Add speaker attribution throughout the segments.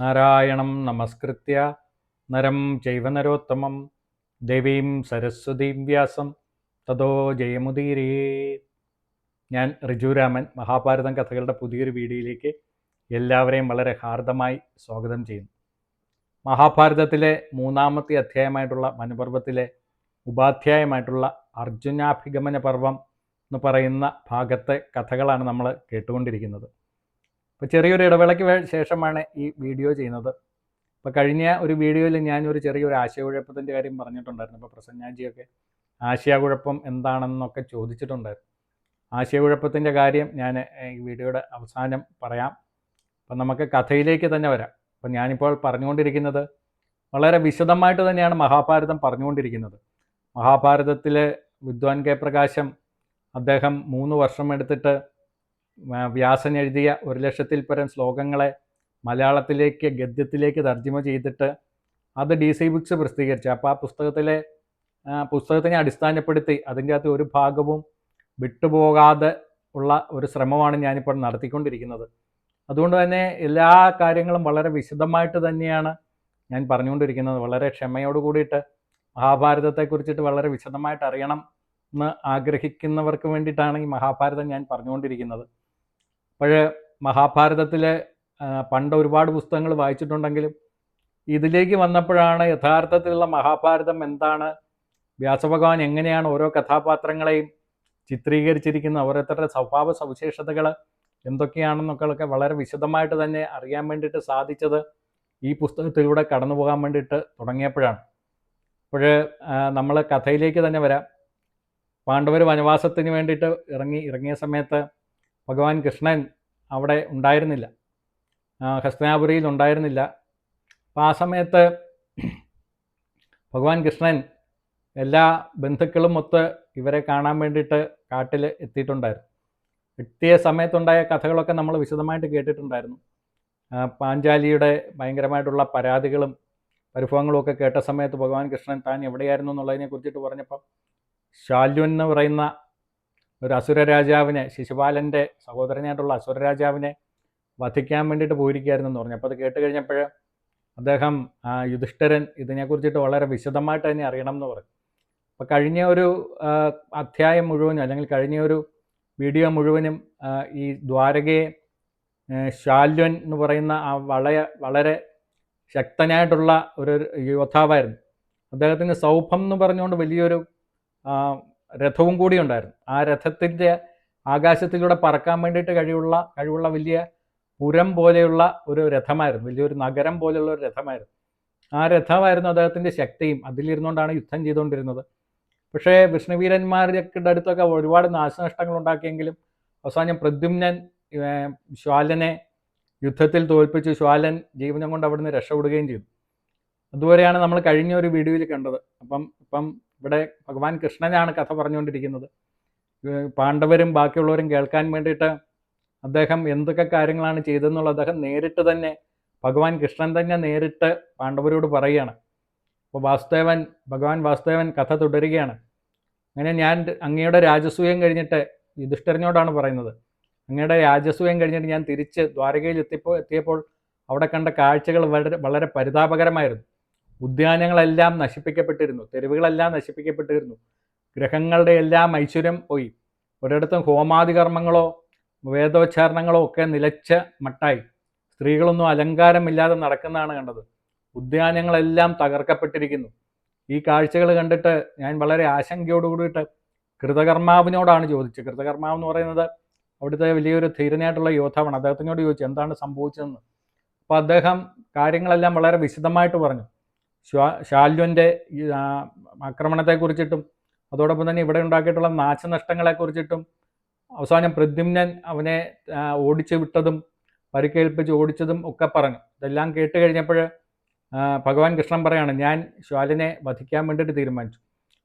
Speaker 1: നാരായണം നമസ്കൃത്യ. നരം ചൈവ നരോത്തമം. ദേവീം സരസ്വതീം വ്യാസം. തതോ ജയമുദീരേ. ഞാൻ ഋജുരാമൻ മഹാഭാരതം കഥകളുടെ പുതിയൊരു വീഡിയോയിലേക്ക് എല്ലാവരെയും വളരെ ഹാർദമായി സ്വാഗതം ചെയ്യുന്നു. മഹാഭാരതത്തിലെ മൂന്നാമത്തെ അധ്യായമായിട്ടുള്ള വനപർവത്തിലെ ഉപാധ്യായമായിട്ടുള്ള അർജുനാഭിഗമന പർവം എന്ന് പറയുന്ന ഭാഗത്തെ കഥകളാണ് നമ്മൾ കേട്ടുകൊണ്ടിരിക്കുന്നത്. അപ്പോൾ ചെറിയൊരു ഇടവേളയ്ക്ക് ശേഷമാണ് ഈ വീഡിയോ ചെയ്യുന്നത്. അപ്പോൾ കഴിഞ്ഞ ഒരു വീഡിയോയിൽ ഞാനൊരു ചെറിയൊരു ആശയക്കുഴപ്പത്തിന്റെ കാര്യം പറഞ്ഞിട്ടുണ്ടായിരുന്നു. അപ്പോൾ പ്രസന്നാജിയൊക്കെ ആശയക്കുഴപ്പം എന്താണെന്നൊക്കെ ചോദിച്ചിട്ടുണ്ടായിരുന്നു. ആശയക്കുഴപ്പത്തിന്റെ കാര്യം ഞാൻ ഈ വീഡിയോയുടെ അവസാനം പറയാം. അപ്പം നമുക്ക് കഥയിലേക്ക് തന്നെ വരാം. അപ്പം ഞാനിപ്പോൾ പറഞ്ഞുകൊണ്ടിരിക്കുന്നത് വളരെ വിശദമായിട്ട് തന്നെയാണ് മഹാഭാരതം പറഞ്ഞുകൊണ്ടിരിക്കുന്നത്. മഹാഭാരതത്തിൽ വിദ്വാൻ കെ പ്രകാശം അദ്ദേഹം മൂന്ന് വർഷം എടുത്തിട്ട് വ്യാസൻ എഴുതിയ ഒരു ലക്ഷത്തിൽ പരം ശ്ലോകങ്ങളെ മലയാളത്തിലേക്ക് ഗദ്യത്തിലേക്ക് തർജമ ചെയ്തിട്ട് അത് ഡി സി ബുക്സ് പ്രസിദ്ധീകരിച്ചു. അപ്പോൾ ആ പുസ്തകത്തിലെ പുസ്തകത്തിനെ അടിസ്ഥാനപ്പെടുത്തി അതിന്റെ അകത്ത് ഒരു ഭാഗവും വിട്ടുപോകാതെ ഉള്ള ഒരു ശ്രമമാണ് ഞാനിപ്പോൾ നടത്തിക്കൊണ്ടിരിക്കുന്നത്. അതുകൊണ്ട് തന്നെ എല്ലാ കാര്യങ്ങളും വളരെ വിശദമായിട്ട് തന്നെയാണ് ഞാൻ പറഞ്ഞുകൊണ്ടിരിക്കുന്നത്. വളരെ ക്ഷമയോട് കൂടിയിട്ട് മഹാഭാരതത്തെക്കുറിച്ചിട്ട് വളരെ വിശദമായിട്ട് അറിയണം എന്ന് ആഗ്രഹിക്കുന്നവർക്ക് വേണ്ടിയിട്ടാണ് ഈ മഹാഭാരതം ഞാൻ പറഞ്ഞുകൊണ്ടിരിക്കുന്നത്. അപ്പോൾ മഹാഭാരതത്തിലെ പണ്ട് ഒരുപാട് പുസ്തകങ്ങൾ വായിച്ചിട്ടുണ്ടെങ്കിലും ഇതിലേക്ക് വന്നപ്പോഴാണ് യഥാർത്ഥത്തിലുള്ള മഹാഭാരതം എന്താണ്? വ്യാസഭഗവാൻ എങ്ങനെയാണ് ഓരോ കഥാപാത്രങ്ങളെയും ചിത്രീകരിച്ചിരിക്കുന്നത്? ഓരോരുത്തരുടെ സ്വഭാവ സവിശേഷതകൾ എന്തൊക്കെയാണെന്നൊക്കെ വളരെ വിശദമായിട്ട് തന്നെ അറിയാൻ വേണ്ടിയിട്ട് സാധിച്ചത് ഈ പുസ്തകത്തിലൂടെ കടന്നു പോകാൻ വേണ്ടിയിട്ട് തുടങ്ങിയപ്പോഴാണ്. അപ്പോൾ നമ്മൾ കഥയിലേക്ക് തന്നെ വരാം. പാണ്ഡവർ വനവാസത്തിന് വേണ്ടിയിട്ട് ഇറങ്ങി ഇറങ്ങിയ സമയത്ത് ഭഗവാൻ കൃഷ്ണൻ അവിടെ ഉണ്ടായിരുന്നില്ല. ഹസ്തനാപുരിയിൽ ഉണ്ടായിരുന്നില്ല. അപ്പോൾ ആ സമയത്ത് ഭഗവാൻ കൃഷ്ണൻ എല്ലാ ബന്ധുക്കളും ഒത്ത് ഇവരെ കാണാൻ വേണ്ടിയിട്ട് കാട്ടിൽ എത്തിയിട്ടുണ്ടായിരുന്നു. എത്തിയ സമയത്തുണ്ടായ കഥകളൊക്കെ നമ്മൾ വിശദമായിട്ട് കേട്ടിട്ടുണ്ടായിരുന്നു. പാഞ്ചാലിയുടെ ഭയങ്കരമായിട്ടുള്ള പരാതികളും പരിഭവങ്ങളും ഒക്കെ കേട്ട സമയത്ത് ഭഗവാൻ കൃഷ്ണൻ താൻ എവിടെയായിരുന്നു എന്നുള്ളതിനെ കുറിച്ചിട്ട് പറഞ്ഞപ്പം ശാല്യൻ എന്ന് പറയുന്ന ഒരു അസുര രാജാവിനെ ശിശുപാലന്റെ സഹോദരനായിട്ടുള്ള അസുര രാജാവിനെ വധിക്കാൻ വേണ്ടിയിട്ട് പോയിരിക്കുകയായിരുന്നു എന്ന് പറഞ്ഞു. അപ്പോൾ അത് കേട്ട് കഴിഞ്ഞപ്പോൾ അദ്ദേഹം യുധിഷ്ഠരൻ ഇതിനെക്കുറിച്ചിട്ട് വളരെ വിശദമായിട്ട് തന്നെ അറിയണം എന്ന് പറഞ്ഞു. അപ്പോൾ കഴിഞ്ഞ ഒരു അധ്യായം മുഴുവനും അല്ലെങ്കിൽ കഴിഞ്ഞ ഒരു വീഡിയോ മുഴുവനും ഈ ദ്വാരകയെ ശാല്യൻ എന്ന് പറയുന്ന ആ വളയ വളരെ ശക്തനായിട്ടുള്ള ഒരു യോദ്ധാവായിരുന്നു അദ്ദേഹത്തിന് സൗഭം എന്ന് പറഞ്ഞുകൊണ്ട് വലിയൊരു രഥവും കൂടി ഉണ്ടായിരുന്നു. ആ രഥത്തിന്റെ ആകാശത്തിലൂടെ പറക്കാൻ വേണ്ടിയിട്ട് കഴിവുള്ള കഴിവുള്ള വലിയ പുരം പോലെയുള്ള ഒരു രഥമായിരുന്നു. വലിയൊരു നഗരം പോലെയുള്ള ഒരു രഥമായിരുന്നു. ആ രഥമായിരുന്നു അദ്ദേഹത്തിന്റെ ശക്തിയും. അതിലിരുന്നുകൊണ്ടാണ് യുദ്ധം ചെയ്തുകൊണ്ടിരുന്നത്. പക്ഷേ വിഷ്ണുവീരന്മാരുടെ അടുത്തൊക്കെ ഒരുപാട് നാശനഷ്ടങ്ങൾ ഉണ്ടാക്കിയെങ്കിലും അവസാനം പ്രദ്യുമ്നൻ ശ്വാലനെ യുദ്ധത്തിൽ തോൽപ്പിച്ച് ശ്വാലൻ ജീവനം കൊണ്ട് അവിടുന്ന് രക്ഷപ്പെടുകയും ചെയ്തു. അതുവരെയാണ് നമ്മൾ കഴിഞ്ഞ ഒരു വീഡിയോയിൽ കണ്ടത്. അപ്പം ഇപ്പം ഇവിടെ ഭഗവാൻ കൃഷ്ണനാണ് കഥ പറഞ്ഞുകൊണ്ടിരിക്കുന്നത്. പാണ്ഡവരും ബാക്കിയുള്ളവരും കേൾക്കാൻ വേണ്ടിയിട്ട് അദ്ദേഹം എന്തൊക്കെ കാര്യങ്ങളാണ് ചെയ്തതെന്നുള്ള അദ്ദേഹം നേരിട്ട് തന്നെ ഭഗവാൻ കൃഷ്ണൻ തന്നെ നേരിട്ട് പാണ്ഡവരോട് പറയുകയാണ്. അപ്പോൾ വാസുദേവൻ ഭഗവാൻ വാസുദേവൻ കഥ തുടരുകയാണ്. അങ്ങനെ ഞാൻ അങ്ങയുടെ രാജസൂയം കഴിഞ്ഞിട്ട് യുധിഷ്ഠരനോടാണ് പറയുന്നത്. അങ്ങയുടെ രാജസൂയം കഴിഞ്ഞിട്ട് ഞാൻ തിരിച്ച് ദ്വാരകയിൽ എത്തിയപ്പോൾ എത്തിയപ്പോൾ അവിടെ കണ്ട കാഴ്ചകൾ വളരെ വളരെ പരിതാപകരമായിരുന്നു. ഉദ്യാനങ്ങളെല്ലാം നശിപ്പിക്കപ്പെട്ടിരുന്നു തെരുവുകളെല്ലാം നശിപ്പിക്കപ്പെട്ടിരുന്നു ഗ്രഹങ്ങളുടെ എല്ലാം ഐശ്വര്യം പോയി. ഒരിടത്തും ഹോമാദി കർമ്മങ്ങളോ വേദോച്ചാരണങ്ങളോ ഒക്കെ നിലച്ച മട്ടായി. സ്ത്രീകളൊന്നും അലങ്കാരമില്ലാതെ നടക്കുന്നതാണ് കണ്ടത്. ഉദ്യാനങ്ങളെല്ലാം തകർക്കപ്പെട്ടിരിക്കുന്നു. ഈ കാഴ്ചകൾ കണ്ടിട്ട് ഞാൻ വളരെ ആശങ്കയോട് കൂടിയിട്ട് കൃതകർമാവിനോടാണ് ചോദിച്ചത്. കൃതകർമാവ് എന്ന് പറയുന്നത് അവിടുത്തെ വലിയൊരു ധീരനായിട്ടുള്ള യോദ്ധാവാണ്. അദ്ദേഹത്തിനോട് ചോദിച്ചു എന്താണ് സംഭവിച്ചതെന്ന്. അപ്പോൾ അദ്ദേഹം കാര്യങ്ങളെല്ലാം വളരെ വിശദമായിട്ട് പറഞ്ഞു. ശാല്വന്റെ ആക്രമണത്തെക്കുറിച്ചിട്ടും അതോടൊപ്പം തന്നെ ഇവിടെ ഉണ്ടാക്കിയിട്ടുള്ള നാശനഷ്ടങ്ങളെക്കുറിച്ചിട്ടും അവസാനം പ്രദ്യുമ്നൻ അവനെ ഓടിച്ചു വിട്ടതും പരിക്കേൽപ്പിച്ച് ഓടിച്ചതും ഒക്കെ പറഞ്ഞു. ഇതെല്ലാം കേട്ട് കഴിഞ്ഞപ്പോൾ ഭഗവാൻ കൃഷ്ണൻ പറയാണ് ഞാൻ ശ്വാലിനെ വധിക്കാൻ വേണ്ടിയിട്ട് തീരുമാനിച്ചു.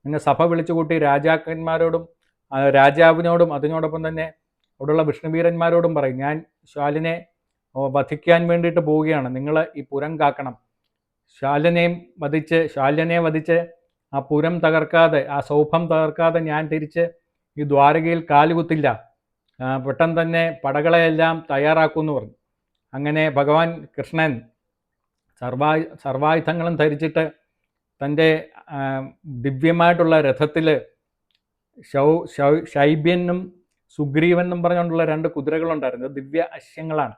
Speaker 1: പിന്നെ സഭ വിളിച്ചു കൂട്ടി രാജാക്കന്മാരോടും രാജാവിനോടും അതിനോടൊപ്പം തന്നെ അവിടെയുള്ള വിഷ്ണുവീരന്മാരോടും പറയും ഞാൻ ശ്വാലിനെ വധിക്കാൻ വേണ്ടിയിട്ട് പോവുകയാണ്. നിങ്ങൾ ഈ പുരം കാക്കണം. ശാലനെയും വധിച്ച് ശാല്യനെ വധിച്ച് ആ പുരം തകർക്കാതെ ആ സൗഭം തകർക്കാതെ ഞാൻ തിരിച്ച് ഈ ദ്വാരകയിൽ കാലുകുത്തില്ല പെട്ടെന്ന് തന്നെ പടകളെയെല്ലാം തയ്യാറാക്കുമെന്ന് പറഞ്ഞു. അങ്ങനെ ഭഗവാൻ കൃഷ്ണൻ സർവായു സർവായുധങ്ങളും ധരിച്ചിട്ട് തന്റെ ദിവ്യമായിട്ടുള്ള രഥത്തിൽ ശൗ ശൗ ശൈബ്യനും സുഗ്രീവനും പറഞ്ഞുകൊണ്ടുള്ള രണ്ട് കുതിരകളുണ്ടായിരുന്നു. ദിവ്യ അശ്യങ്ങളാണ്.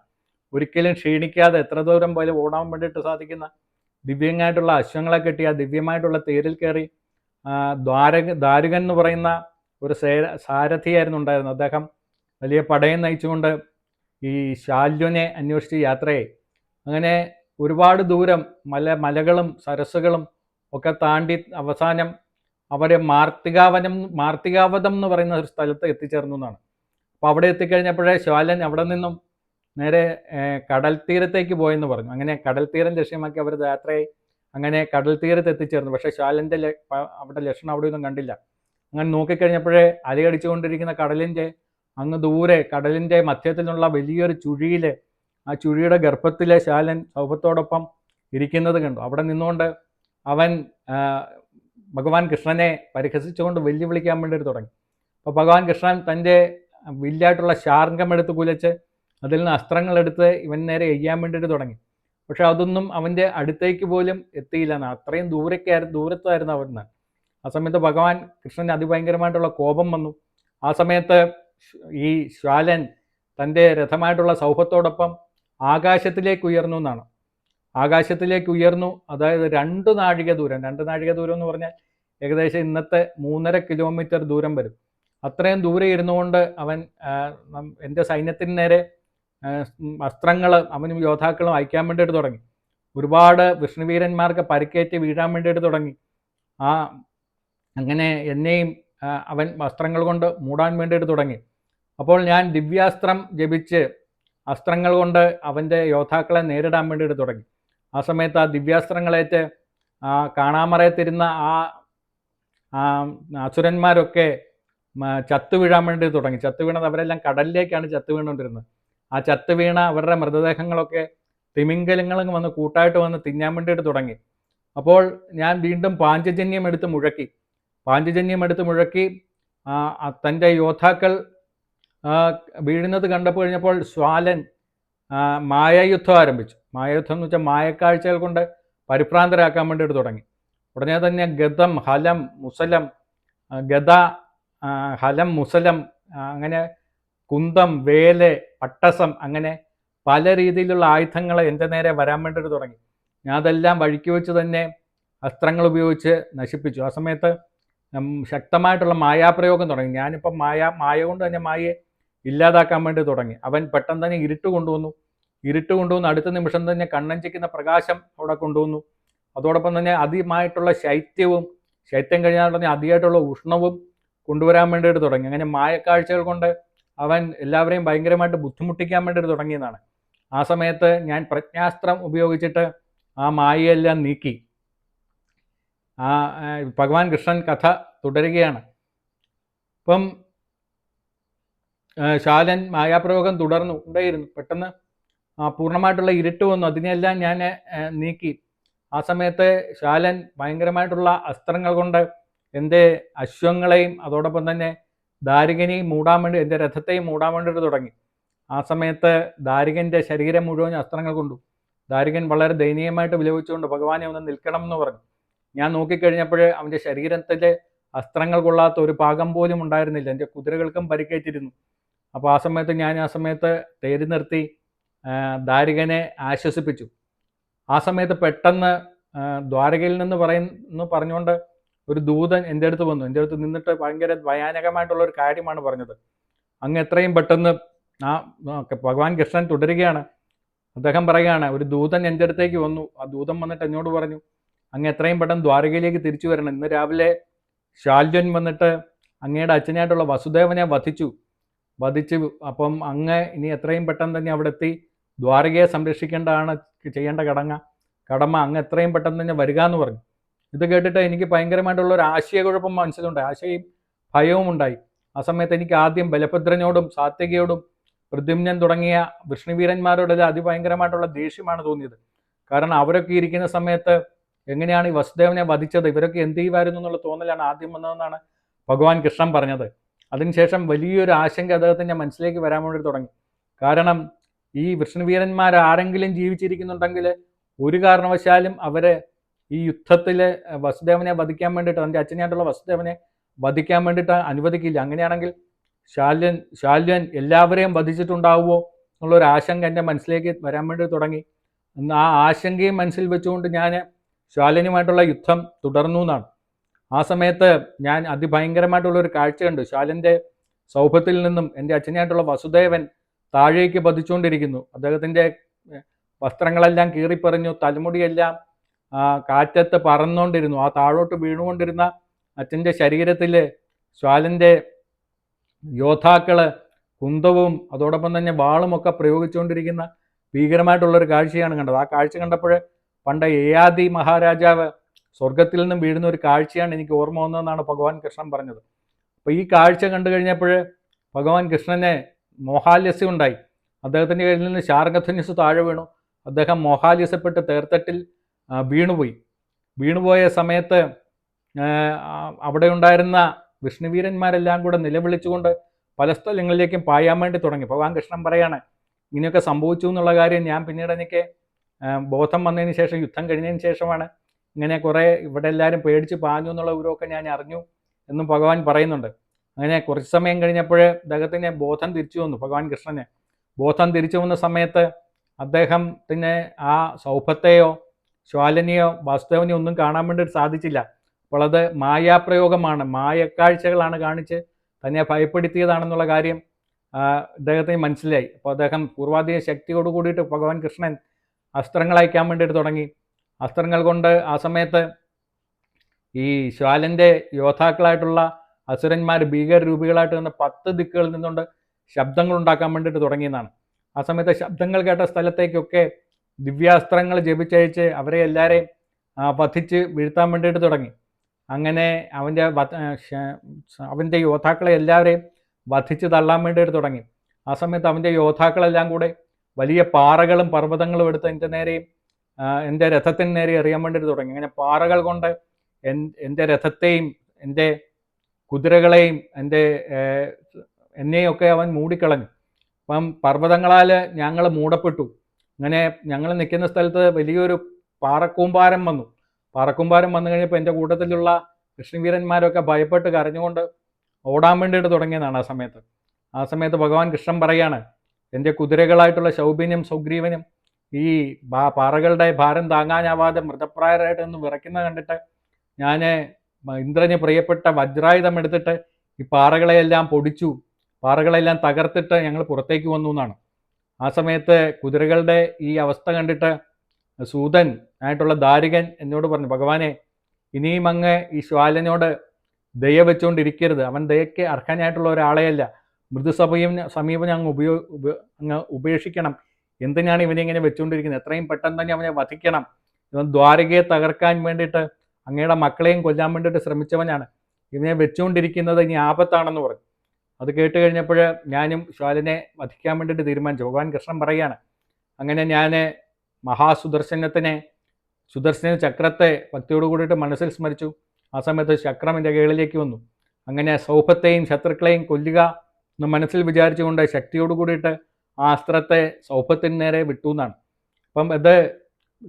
Speaker 1: ഒരിക്കലും ക്ഷീണിക്കാതെ എത്ര ദൂരം പോലും ഓടാൻ വേണ്ടിയിട്ട് സാധിക്കുന്ന ദിവ്യമായിട്ടുള്ള അശ്വങ്ങളെ കെട്ടി ആ ദിവ്യമായിട്ടുള്ള തേരിൽ കയറി ദ്വാരക ദ്വാരകൻ എന്ന് പറയുന്ന ഒരു സേ സാരഥിയായിരുന്നു ഉണ്ടായിരുന്നത്. അദ്ദേഹം വലിയ പടയം നയിച്ചുകൊണ്ട് ഈ ശാല്യനെ അന്വേഷിച്ച് യാത്രയെ അങ്ങനെ ഒരുപാട് ദൂരം മല മലകളും സരസ്സുകളും ഒക്കെ താണ്ടി അവസാനം അവർ മാർത്തികാവനം മാർത്തികാവതം എന്ന് പറയുന്ന ഒരു സ്ഥലത്ത് എത്തിച്ചേർന്നു എന്നാണ്. അപ്പോൾ അവിടെ എത്തിക്കഴിഞ്ഞപ്പോഴേ ശാലൻ അവിടെ നിന്നും നേരെ കടൽ തീരത്തേക്ക് പോയെന്ന് പറഞ്ഞു. അങ്ങനെ കടൽ തീരം ലക്ഷ്യമാക്കി അവർ യാത്രയായി. അങ്ങനെ കടൽ തീരത്ത് എത്തിച്ചേർന്നു. പക്ഷേ ശാലന്റെ അവിടെ ലക്ഷണം അവിടെ ഒന്നും കണ്ടില്ല. അങ്ങനെ നോക്കിക്കഴിഞ്ഞപ്പോഴേ അലയടിച്ചുകൊണ്ടിരിക്കുന്ന കടലിന്റെ അങ്ങ് ദൂരെ കടലിന്റെ മധ്യത്തിലുള്ള വലിയൊരു ചുഴിയിൽ ആ ചുഴിയുടെ ഗർഭത്തിലെ ശാലൻ സൗഭത്തോടൊപ്പം ഇരിക്കുന്നത് കണ്ടു. അവിടെ നിന്നുകൊണ്ട് അവൻ ഭഗവാൻ കൃഷ്ണനെ പരിഹസിച്ചുകൊണ്ട് വെല്ലുവിളിക്കാൻ വേണ്ടി തുടങ്ങി. അപ്പോൾ ഭഗവാൻ കൃഷ്ണൻ തന്റെ വില്ലായിട്ടുള്ള ശാർങ്കം എടുത്ത് കുലച്ച് അതിൽ നിന്ന് അസ്ത്രങ്ങളെടുത്ത് ഇവൻ നേരെ എയ്യാൻ വേണ്ടിയിട്ട് തുടങ്ങി. പക്ഷെ അതൊന്നും അവന്റെ അടുത്തേക്ക് പോലും എത്തിയില്ല. എന്ന് അത്രയും ദൂരക്കായിരുന്നു ദൂരത്തായിരുന്നു അവിടുന്ന്. ആ സമയത്ത് ഭഗവാൻ കൃഷ്ണന് അതിഭയങ്കരമായിട്ടുള്ള കോപം വന്നു. ആ സമയത്ത് ഈ ശ്വാലൻ തന്റെ രഥമായിട്ടുള്ള സൗഭത്തോടൊപ്പം ആകാശത്തിലേക്ക് ഉയർന്നു എന്നാണ്. ആകാശത്തിലേക്ക് ഉയർന്നു. അതായത് രണ്ട് നാഴിക ദൂരം. രണ്ട് നാഴിക ദൂരം എന്ന് പറഞ്ഞാൽ ഏകദേശം ഇന്നത്തെ മൂന്നര കിലോമീറ്റർ ദൂരം വരും. അത്രയും ദൂരെ ഇരുന്നുകൊണ്ട് അവൻ എന്റെ സൈന്യത്തിന് നേരെ അസ്ത്രങ്ങൾ അവനും യോദ്ധാക്കളും അയക്കാൻ വേണ്ടിയിട്ട് തുടങ്ങി. ഒരുപാട് വിഷ്ണുവീരന്മാർക്ക് പരിക്കേറ്റ് വീഴാൻ വേണ്ടിയിട്ട് തുടങ്ങി. ആ അങ്ങനെ എന്നെയും അവൻ വസ്ത്രങ്ങൾ കൊണ്ട് മൂടാൻ വേണ്ടിയിട്ട് തുടങ്ങി. അപ്പോൾ ഞാൻ ദിവ്യാസ്ത്രം ജപിച്ച് അസ്ത്രങ്ങൾ കൊണ്ട് അവന്റെ യോദ്ധാക്കളെ നേരിടാൻ വേണ്ടിയിട്ട് തുടങ്ങി. ആ സമയത്ത് ആ ദിവ്യാസ്ത്രങ്ങളേറ്റ് കാണാമറയത്തിരുന്ന ആ അസുരന്മാരൊക്കെ ചത്തു വീഴാൻ വേണ്ടി തുടങ്ങി. ചത്തു വീണത് അവരെല്ലാം കടലിലേക്കാണ് ചത്തു വീണുകൊണ്ടിരുന്നത് ആ ചത്ത് വീണ അവരുടെ മൃതദേഹങ്ങളൊക്കെ തിമിംഗലങ്ങളും വന്ന് കൂട്ടായിട്ട് വന്ന് തിന്നാൻ വേണ്ടിയിട്ട് തുടങ്ങി. അപ്പോൾ ഞാൻ വീണ്ടും പാഞ്ചജന്യം എടുത്ത് മുഴക്കി. പാഞ്ചജന്യം എടുത്ത് മുഴക്കി തന്റെ യോദ്ധാക്കൾ വീഴുന്നത് കണ്ടപ്പോൾ കഴിഞ്ഞപ്പോൾ സ്വാലൻ മായായുദ്ധം ആരംഭിച്ചു. മായായുദ്ധം എന്ന് വെച്ചാൽ മായക്കാഴ്ചകൾ കൊണ്ട് പരിഭ്രാന്തരാക്കാൻ വേണ്ടിയിട്ട് തുടങ്ങി. ഉടനെ തന്നെ ഗതം ഹലം മുസലം ഗത ഹലം മുസലം അങ്ങനെ കുന്തം വേൽ പട്ടസം അങ്ങനെ പല രീതിയിലുള്ള ആയുധങ്ങൾ എന്റെ നേരെ വരാൻ വേണ്ടിയിട്ട് തുടങ്ങി. ഞാൻ അതെല്ലാം വഴിക്ക് വെച്ച് തന്നെ അസ്ത്രങ്ങൾ ഉപയോഗിച്ച് നശിപ്പിച്ചു. ആ സമയത്ത് ശക്തമായിട്ടുള്ള മായാപ്രയോഗം തുടങ്ങി. ഞാനിപ്പം മായ മായ കൊണ്ട് തന്നെ മായയെ ഇല്ലാതാക്കാൻ വേണ്ടി തുടങ്ങി. അവൻ പെട്ടെന്ന് തന്നെ ഇരുട്ട് കൊണ്ടുവന്നു. ഇരുട്ട് കൊണ്ടുവന്ന് അടുത്ത നിമിഷം തന്നെ കണ്ണഞ്ചിക്കുന്ന പ്രകാശം അവിടെ കൊണ്ടുവന്നു. അതോടൊപ്പം തന്നെ അതിമായിട്ടുള്ള ശൈത്യവും ശൈത്യം കഴിഞ്ഞാൽ തന്നെ അതിയായിട്ടുള്ള ഉഷ്ണവും കൊണ്ടുവരാൻ വേണ്ടിയിട്ട് തുടങ്ങി. അങ്ങനെ മായക്കാഴ്ചകൾ കൊണ്ട് അവൻ എല്ലാവരെയും ഭയങ്കരമായിട്ട് ബുദ്ധിമുട്ടിക്കാൻ വേണ്ടിയിട്ട് തുടങ്ങിയതാണ് ആ സമയത്ത് ഞാൻ പ്രജ്ഞാസ്ത്രം ഉപയോഗിച്ചിട്ട് ആ മായയെല്ലാം നീക്കി. ആ ഭഗവാൻ കൃഷ്ണൻ കഥ തുടരുകയാണ്. ഇപ്പം ശാലൻ മായാപ്രയോഗം തുടർന്നു ഉണ്ടായിരുന്നു പെട്ടെന്ന് ആ, പൂർണമായിട്ടുള്ള ഇരുട്ട് വന്നു. അതിനെല്ലാം ഞാൻ നീക്കി. ആ സമയത്ത് ശാലൻ ഭയങ്കരമായിട്ടുള്ള അസ്ത്രങ്ങൾ കൊണ്ട് എന്റെ അശ്വങ്ങളെയും അതോടൊപ്പം തന്നെ ദാരികനെയും മൂടാൻ വേണ്ടി എന്റെ രഥത്തെയും മൂടാൻ വേണ്ടിയിട്ട് തുടങ്ങി. ആ സമയത്ത് ദാരികന്റെ ശരീരം മുഴുവൻ അസ്ത്രങ്ങൾ കൊണ്ടു. ദാരികൻ വളരെ ദയനീയമായിട്ട് വിലപിച്ചുകൊണ്ട് ഭഗവാനെ ഒന്ന് നിൽക്കണം എന്ന് പറഞ്ഞു. ഞാൻ നോക്കിക്കഴിഞ്ഞപ്പോൾ അവന്റെ ശരീരത്തിൽ അസ്ത്രങ്ങൾ കൊള്ളാത്ത ഒരു പാകം പോലും ഉണ്ടായിരുന്നില്ല. എന്റെ കുതിരകൾക്കും പരിക്കേറ്റിരുന്നു. അപ്പോൾ ആ സമയത്ത് ഞാൻ ആ സമയത്ത് തേരി നിർത്തി ദാരികനെ ആശ്വസിപ്പിച്ചു. ആ സമയത്ത് പെട്ടെന്ന് ദ്വാരകയിൽ നിന്ന് പറയുന്നു പറഞ്ഞുകൊണ്ട് ഒരു ദൂതൻ എന്റെ അടുത്ത് വന്നു. എന്റെ അടുത്ത് നിന്നിട്ട് ഭയങ്കര ഭയാനകമായിട്ടുള്ള ഒരു കാര്യമാണ് പറഞ്ഞത്. അങ്ങ് എത്രയും പെട്ടെന്ന് ആ ഭഗവാൻ കൃഷ്ണൻ തുടരുകയാണ്. അദ്ദേഹം പറയുകയാണ് ഒരു ദൂതൻ എന്റെ അടുത്തേക്ക് വന്നു. ആ ദൂതൻ വന്നിട്ട് എന്നോട് പറഞ്ഞു അങ്ങ് എത്രയും പെട്ടെന്ന് ദ്വാരകയിലേക്ക് തിരിച്ചു വരണം. ഇന്ന് രാവിലെ ശാൽജൻ വന്നിട്ട് അങ്ങയുടെ അച്ഛനായിട്ടുള്ള വസുദേവനെ വധിച്ചു. വധിച്ചു അപ്പം അങ്ങ് ഇനി എത്രയും പെട്ടെന്ന് തന്നെ അവിടെ എത്തി. ദ്വാരകയെ സംരക്ഷിക്കേണ്ടതാണ് ചെയ്യേണ്ട കടങ്ങ. കടമ അങ്ങ് എത്രയും പെട്ടെന്ന് തന്നെ വരിക എന്ന് പറഞ്ഞു. ഇത് കേട്ടിട്ട് എനിക്ക് ഭയങ്കരമായിട്ടുള്ള ഒരു ആശയക്കുഴപ്പം മനസ്സിലുണ്ടായി. ആശയും ഭയവും ഉണ്ടായി ആ സമയത്ത് എനിക്ക് ആദ്യം ബലഭദ്രനോടും സാത്വികയോടും പ്രദ്യുമ്നൻ തുടങ്ങിയ വിഷ്ണുവീരന്മാരോട് അതിഭയങ്കരമായിട്ടുള്ള ദേഷ്യമാണ് തോന്നിയത്. കാരണം അവരൊക്കെ ഇരിക്കുന്ന സമയത്ത് എങ്ങനെയാണ് ഈ വസുദേവനെ വധിച്ചത്? ഇവരൊക്കെ എന്ത് ചെയ്യുമായിരുന്നു എന്നുള്ള തോന്നലാണ് ആദ്യം വന്നതെന്നാണ് ഭഗവാൻ കൃഷ്ണൻ പറഞ്ഞത്. അതിനുശേഷം വലിയൊരു ആശങ്ക അദ്ദേഹത്തിന്റെ മനസ്സിലേക്ക് വരാൻ വേണ്ടി തുടങ്ങി. കാരണം ഈ വിഷ്ണുവീരന്മാർ ആരെങ്കിലും ജീവിച്ചിരിക്കുന്നുണ്ടെങ്കിൽ ഒരു കാരണവശാലും അവരെ ഈ യുദ്ധത്തിൽ വസുദേവനെ വധിക്കാൻ വേണ്ടിയിട്ട് തന്റെ അച്ഛനായിട്ടുള്ള വസുദേവനെ വധിക്കാൻ വേണ്ടിയിട്ട് അനുവദിക്കില്ല. അങ്ങനെയാണെങ്കിൽ ശാല്യൻ ശാല്യൻ എല്ലാവരെയും വധിച്ചിട്ടുണ്ടാവുമോ എന്നുള്ളൊരു ആശങ്ക എന്റെ മനസ്സിലേക്ക് വരാൻ വേണ്ടി തുടങ്ങി. ആ ആശങ്കയും മനസ്സിൽ വെച്ചുകൊണ്ട് ഞാൻ ശാലനുമായിട്ടുള്ള യുദ്ധം തുടർന്നു എന്നാണ്. ആ സമയത്ത് ഞാൻ അതിഭയങ്കരമായിട്ടുള്ള ഒരു കാഴ്ച കണ്ടു. ശാലന്റെ സൗഭത്തിൽ നിന്നും എന്റെ അച്ഛനായിട്ടുള്ള വസുദേവൻ താഴേക്ക് വധിച്ചുകൊണ്ടിരിക്കുന്നു അദ്ദേഹത്തിന്റെ വസ്ത്രങ്ങളെല്ലാം കീറിപ്പറിഞ്ഞു തലമുടിയെല്ലാം കാറ്റത്ത് പറന്നുകൊണ്ടിരുന്നു ആ താഴോട്ട് വീണുകൊണ്ടിരുന്ന അച്ഛന്റെ ശരീരത്തിൽ ശ്വാലന്റെ യോദ്ധാക്കൾ കുന്തവും അതോടൊപ്പം തന്നെ വാളുമൊക്കെ പ്രയോഗിച്ചുകൊണ്ടിരിക്കുന്ന ഭീകരമായിട്ടുള്ളൊരു കാഴ്ചയാണ് കണ്ടത്. ആ കാഴ്ച കണ്ടപ്പോൾ പണ്ട് ഏയാദി മഹാരാജാവ് സ്വർഗത്തിൽ നിന്നും വീഴുന്ന ഒരു കാഴ്ചയാണ് എനിക്ക് ഓർമ്മ വന്നതെന്നാണ് ഭഗവാൻ കൃഷ്ണൻ പറഞ്ഞത്. അപ്പോൾ ഈ കാഴ്ച കണ്ടു കഴിഞ്ഞപ്പോൾ ഭഗവാൻ കൃഷ്ണനെ മോഹാലസ്യം ഉണ്ടായി അദ്ദേഹത്തിന്റെ കയ്യിൽ നിന്ന് ശാർഗധന്യസ് താഴെ വീണു. അദ്ദേഹം മോഹാലസ്യപ്പെട്ട് തേർത്തട്ടിൽ വീണുപോയി. വീണുപോയ സമയത്ത് അവിടെ ഉണ്ടായിരുന്ന വിഷ്ണുവീരന്മാരെല്ലാം കൂടെ നിലവിളിച്ചുകൊണ്ട് പല സ്ഥലങ്ങളിലേക്കും പായാൻ വേണ്ടി തുടങ്ങി. ഭഗവാൻ കൃഷ്ണൻ പറയാണ് ഇങ്ങനെയൊക്കെ സംഭവിച്ചു എന്നുള്ള കാര്യം ഞാൻ പിന്നീട് എനിക്ക് ബോധം വന്നതിന് ശേഷം യുദ്ധം കഴിഞ്ഞതിന് ശേഷമാണ് ഇങ്ങനെ കുറേ ഇവിടെ എല്ലാവരും പേടിച്ച് പാഞ്ഞു എന്നുള്ള വിവരമൊക്കെ ഞാൻ അറിഞ്ഞു എന്നും ഭഗവാൻ പറയുന്നുണ്ട്. അങ്ങനെ കുറച്ച് സമയം കഴിഞ്ഞപ്പോൾ അദ്ദേഹത്തിന് ബോധം തിരിച്ചു വന്നു ഭഗവാൻ കൃഷ്ണന്. ബോധം തിരിച്ചു വന്ന സമയത്ത് അദ്ദേഹത്തിന് ആ സൗഭത്തെയോ ശ്വാലനെയോ വാസ്തവനെയോ ഒന്നും കാണാൻ വേണ്ടിയിട്ട് സാധിച്ചില്ല. അപ്പോൾ അത് മായാപ്രയോഗമാണ്. മായക്കാഴ്ചകളാണ് കാണിച്ച് തന്നെ ഭയപ്പെടുത്തിയതാണെന്നുള്ള കാര്യം അദ്ദേഹത്തിന് മനസ്സിലായി. അപ്പോൾ അദ്ദേഹം പൂർവാധിക ശക്തിയോട് കൂടിയിട്ട് ഭഗവാൻ കൃഷ്ണൻ അസ്ത്രങ്ങൾ അയക്കാൻ വേണ്ടിയിട്ട് തുടങ്ങി. അസ്ത്രങ്ങൾ കൊണ്ട് ആ സമയത്ത് ഈ ശ്വാലന്റെ യോദ്ധാക്കളായിട്ടുള്ള അസുരന്മാർ ഭീകരരൂപികളായിട്ട് നിന്ന് പത്ത് ദിക്കുകളിൽ നിന്നുകൊണ്ട് ശബ്ദങ്ങൾ ഉണ്ടാക്കാൻ വേണ്ടിയിട്ട് തുടങ്ങിയതാണ് ആ സമയത്ത് ശബ്ദങ്ങൾ കേട്ട സ്ഥലത്തേക്കൊക്കെ ദിവ്യാസ്ത്രങ്ങൾ ജപിച്ചയച്ച് അവരെ എല്ലാവരെയും വധിച്ച് വീഴ്ത്താൻ വേണ്ടിയിട്ട് തുടങ്ങി. അങ്ങനെ അവന്റെ അവന്റെ യോദ്ധാക്കളെ എല്ലാവരെയും വധിച്ച് തള്ളാൻ വേണ്ടിയിട്ട് തുടങ്ങി. ആ സമയത്ത് അവന്റെ യോദ്ധാക്കളെല്ലാം കൂടെ വലിയ പാറകളും പർവതങ്ങളും എടുത്ത് എന്റെ നേരെയും എന്റെ രഥത്തിന് നേരെ എറിയാൻ വേണ്ടിയിട്ട് തുടങ്ങി. അങ്ങനെ പാറകൾ കൊണ്ട് എൻ എന്റെ രഥത്തെയും എന്റെ കുതിരകളെയും എന്റെ എന്നെയൊക്കെ അവൻ മൂടിക്കളഞ്ഞു. അപ്പം പർവതങ്ങളാൽ ഞങ്ങൾ മൂടപ്പെട്ടു. അങ്ങനെ ഞങ്ങൾ നിൽക്കുന്ന സ്ഥലത്ത് വലിയൊരു പാറക്കൂമ്പാരം വന്നു. പാറക്കൂമ്പാരം വന്നു കഴിഞ്ഞപ്പോൾ എന്റെ കൂട്ടത്തിലുള്ള കൃഷ്ണവീരന്മാരൊക്കെ ഭയപ്പെട്ട് കരഞ്ഞുകൊണ്ട് ഓടാൻ വേണ്ടിയിട്ട് തുടങ്ങിയതാണ് ആ സമയത്ത്. ആ സമയത്ത് ഭഗവാൻ കൃഷ്ണൻ പറയാണ് എന്റെ കുതിരകളായിട്ടുള്ള ശൗബിനും സൗഗ്രീവനും ഈ പാറകളുടെ ഭാരം താങ്ങാനാവാതെ മൃതപ്രായരായിട്ട് നിന്ന് വിറയ്ക്കുന്നത് കണ്ടിട്ട് ഞാൻ ഇന്ദ്രന് പ്രിയപ്പെട്ട വജ്രായുധം എടുത്തിട്ട് ഈ പാറകളെയെല്ലാം പൊടിച്ചു പാറകളെല്ലാം തകർത്തിട്ട് ഞങ്ങൾ പുറത്തേക്ക് വന്നു എന്നാണ്. ആ സമയത്ത് കുതിരകളുടെ ഈ അവസ്ഥ കണ്ടിട്ട് സൂതൻ ആയിട്ടുള്ള ദാരികൻ എന്നോട് പറഞ്ഞു ഭഗവാനെ ഇനിയും അങ്ങ് ഈ ശ്വാലനോട് ദയ വെച്ചുകൊണ്ടിരിക്കരുത് അവൻ ദയയ്ക്ക് അർഹനായിട്ടുള്ള ഒരാളെയല്ല. മൃദുസഭയും സമീപം അങ്ങ് ഉപയോ അങ്ങ് ഉപേക്ഷിക്കണം. എന്തിനാണ് ഇവനെ ഇങ്ങനെ വെച്ചുകൊണ്ടിരിക്കുന്നത് എത്രയും പെട്ടെന്ന് തന്നെ അവനെ വധിക്കണം. ഇവൻ ദ്വാരകയെ തകർക്കാൻ വേണ്ടിയിട്ട് അങ്ങയുടെ മക്കളെയും കൊല്ലാൻ വേണ്ടിയിട്ട് ശ്രമിച്ചവനാണ്. ഇവനെ വെച്ചുകൊണ്ടിരിക്കുന്നത് ഇനി ആപത്താണെന്ന് പറഞ്ഞു. അത് കേട്ട് കഴിഞ്ഞപ്പോൾ ഞാനും ശ്വാലിനെ വധിക്കാൻ വേണ്ടിയിട്ട് തീരുമാനിച്ചു. ഭഗവാൻ കൃഷ്ണൻ പറയാണ് അങ്ങനെ ഞാൻ മഹാസുദർശനത്തിനെ സുദർശന ചക്രത്തെ ഭക്തിയോട് കൂടിയിട്ട് മനസ്സിൽ സ്മരിച്ചു. ആ സമയത്ത് ചക്രം എന്റെ കീഴിലേക്ക് വന്നു. അങ്ങനെ സൗഭത്തെയും ശത്രുക്കളെയും കൊല്ലുക എന്ന് മനസ്സിൽ വിചാരിച്ചുകൊണ്ട് ശക്തിയോട് കൂടിയിട്ട് ആ അസ്ത്രത്തെ സൗഭത്തിന് നേരെ വിട്ടു എന്നാണ്. അപ്പം ഇത്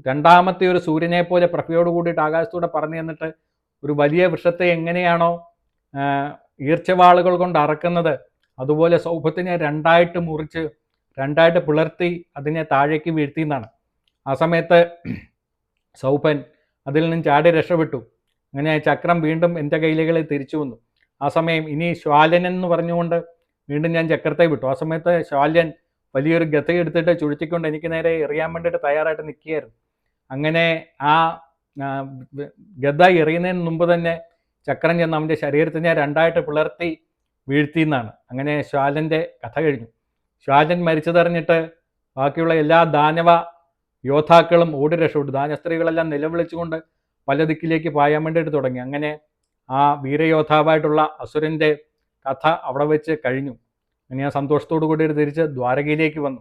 Speaker 1: രണ്ടാമത്തെ ഒരു സൂര്യനെ പോലെ പ്രഭയോട് കൂടിയിട്ട് ആകാശത്തൂടെ പറഞ്ഞു തന്നിട്ട് ഒരു വലിയ വൃക്ഷത്തെ എങ്ങനെയാണോ ഈർച്ചവാളുകൾ കൊണ്ട് അറക്കുന്നത്. അതുപോലെ സൗഭത്തിനെ രണ്ടായിട്ട് മുറിച്ച് രണ്ടായിട്ട് പിളർത്തി അതിനെ താഴേക്ക് വീഴ്ത്തി എന്നാണ് ആ സമയത്ത് സൗഭൻ അതിൽ നിന്നും ചാടി രക്ഷപ്പെട്ടു. അങ്ങനെ ചക്രം വീണ്ടും എന്റെ കയ്യിലേക്ക് തിരിച്ചു വന്നു. ആ സമയം ഇനി ശ്വാലൻ എന്ന് പറഞ്ഞുകൊണ്ട് വീണ്ടും ഞാൻ ചക്രത്തെ വിട്ടു. ആ സമയത്ത് ശ്വാല്യൻ വലിയൊരു ഗത എടുത്തിട്ട് എനിക്ക് നേരെ എറിയാൻ വേണ്ടിയിട്ട് തയ്യാറായിട്ട് നിൽക്കുകയായിരുന്നു. അങ്ങനെ ആ ഗത എറിയുന്നതിന് മുമ്പ് തന്നെ ചക്രം ചെന്ന് അവന്റെ ശരീരത്തിനെ രണ്ടായിട്ട് പിളർത്തി വീഴ്ത്തി എന്നാണ് അങ്ങനെ ശ്വാലന്റെ കഥ കഴിഞ്ഞു. ശ്വാലൻ മരിച്ചതറിഞ്ഞിട്ട് ബാക്കിയുള്ള എല്ലാ ദാനവ യോദ്ധാക്കളും ഓടി രക്ഷപ്പെട്ടു. ദാനസ്ത്രീകളെല്ലാം നിലവിളിച്ചുകൊണ്ട് പല ദിക്കിലേക്ക് പായാൻ വേണ്ടിയിട്ട് തുടങ്ങി. അങ്ങനെ ആ വീരയോദ്ധാവായിട്ടുള്ള അസുരന്റെ കഥ അവിടെ വെച്ച് കഴിഞ്ഞു. അങ്ങനെ ഞാൻ സന്തോഷത്തോടു കൂടി തിരിച്ച് ദ്വാരകയിലേക്ക് വന്നു.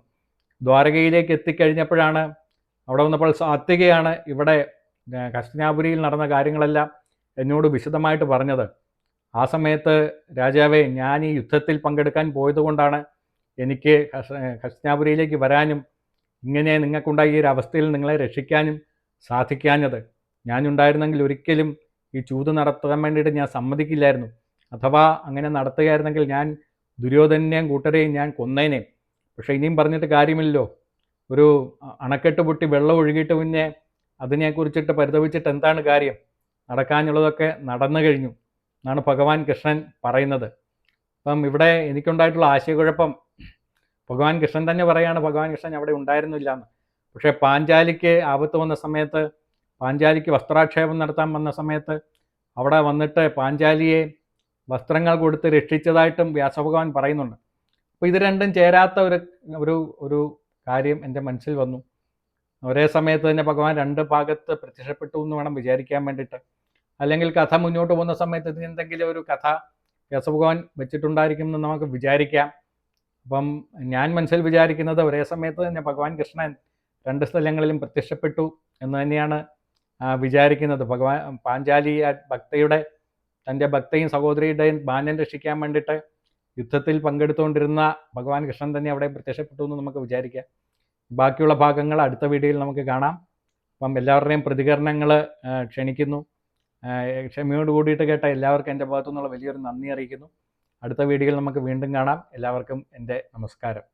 Speaker 1: ദ്വാരകയിലേക്ക് എത്തിക്കഴിഞ്ഞപ്പോഴാണ് അവിടെ വന്നപ്പോൾ സാത്വികയാണ് ഇവിടെ കസ്തനാപുരിയിൽ നടന്ന കാര്യങ്ങളെല്ലാം എന്നോട് വിശദമായിട്ട് പറഞ്ഞത്. ആ സമയത്ത് രാജാവേ ഞാൻ ഈ യുദ്ധത്തിൽ പങ്കെടുക്കാൻ പോയതുകൊണ്ടാണ് എനിക്ക് ഹസ്നാപുരിയിലേക്ക് വരാനും ഇങ്ങനെ നിങ്ങൾക്കുണ്ടായ ഈ ഒരു അവസ്ഥയിൽ നിങ്ങളെ രക്ഷിക്കാനും സാധിക്കാഞ്ഞത്. ഞാനുണ്ടായിരുന്നെങ്കിൽ ഒരിക്കലും ഈ ചൂത് നടത്താൻ വേണ്ടിയിട്ട് ഞാൻ സമ്മതിക്കില്ലായിരുന്നു. അഥവാ അങ്ങനെ നടത്തുകയായിരുന്നെങ്കിൽ ഞാൻ ദുര്യോധനെയും കൂട്ടരെയും ഞാൻ കൊന്നേനെ. പക്ഷേ ഇനിയും പറഞ്ഞിട്ട് കാര്യമില്ലല്ലോ. ഒരു അണക്കെട്ട് പൊട്ടി വെള്ളം ഒഴുകിയിട്ട് പിന്നെ അതിനെക്കുറിച്ചിട്ട് പരിതപിച്ചിട്ട് എന്താണ് കാര്യം? നടക്കാനുള്ളതൊക്കെ നടന്നു കഴിഞ്ഞു. എന്നാണ് ഭഗവാൻ കൃഷ്ണൻ പറയുന്നത്. അപ്പം ഇവിടെ എനിക്കുണ്ടായിട്ടുള്ള ആശയക്കുഴപ്പം ഭഗവാൻ കൃഷ്ണൻ തന്നെ പറയാണ് ഭഗവാൻ കൃഷ്ണൻ അവിടെ ഉണ്ടായിരുന്നില്ല എന്ന്. പക്ഷേ പാഞ്ചാലിക്ക് ആപത്ത് വന്ന സമയത്ത് പാഞ്ചാലിക്ക് വസ്ത്രാക്ഷേപം നടത്താൻ വന്ന സമയത്ത് അവിടെ വന്നിട്ട് പാഞ്ചാലിയെ വസ്ത്രങ്ങൾ കൊടുത്ത് രക്ഷിച്ചതായിട്ടും വ്യാസഭഗവാൻ പറയുന്നുണ്ട്. അപ്പോൾ ഇത് രണ്ടും ചേരാത്ത ഒരു ഒരു ഒരു കാര്യം എന്റെ മനസ്സിൽ വന്നു. ഒരേ സമയത്ത് തന്നെ ഭഗവാൻ രണ്ട് ഭാഗത്ത് പ്രത്യക്ഷപ്പെട്ടു എന്ന് വേണം വിചാരിക്കാൻ വേണ്ടിയിട്ട്. അല്ലെങ്കിൽ കഥ മുന്നോട്ട് പോകുന്ന സമയത്ത് എന്തെങ്കിലും ഒരു കഥ വ്യാസഭഗവാൻ വെച്ചിട്ടുണ്ടായിരിക്കും എന്ന് നമുക്ക് വിചാരിക്കാം. അപ്പം ഞാൻ മനസ്സിൽ വിചാരിക്കുന്നത് ഒരേ സമയത്ത് തന്നെ ഭഗവാൻ കൃഷ്ണൻ രണ്ട് സ്ഥലങ്ങളിലും പ്രത്യക്ഷപ്പെട്ടു എന്ന് തന്നെയാണ് വിചാരിക്കുന്നത്. ഭഗവാൻ പാഞ്ചാലി ഭക്തയുടെ തന്റെ ഭക്തയും സഹോദരിയുടെയും ബാല്യം രക്ഷിക്കാൻ വേണ്ടിയിട്ട് യുദ്ധത്തിൽ പങ്കെടുത്തുകൊണ്ടിരുന്ന ഭഗവാൻ കൃഷ്ണൻ തന്നെ അവിടെ പ്രത്യക്ഷപ്പെട്ടു എന്ന് നമുക്ക് വിചാരിക്കാം. ബാക്കിയുള്ള ഭാഗങ്ങൾ അടുത്ത വീഡിയോയിൽ നമുക്ക് കാണാം. അപ്പം എല്ലാവരുടെയും പ്രതികരണങ്ങൾ ക്ഷണിക്കുന്നു. ക്ഷമയോട് കൂടിയിട്ട് കേട്ട എല്ലാവർക്കും എന്റെ ഭാഗത്തു നിന്നുള്ള വലിയൊരു നന്ദി അറിയിക്കുന്നു. അടുത്ത വീഡിയോയിൽ നമുക്ക് വീണ്ടും കാണാം. എല്ലാവർക്കും എന്റെ നമസ്കാരം.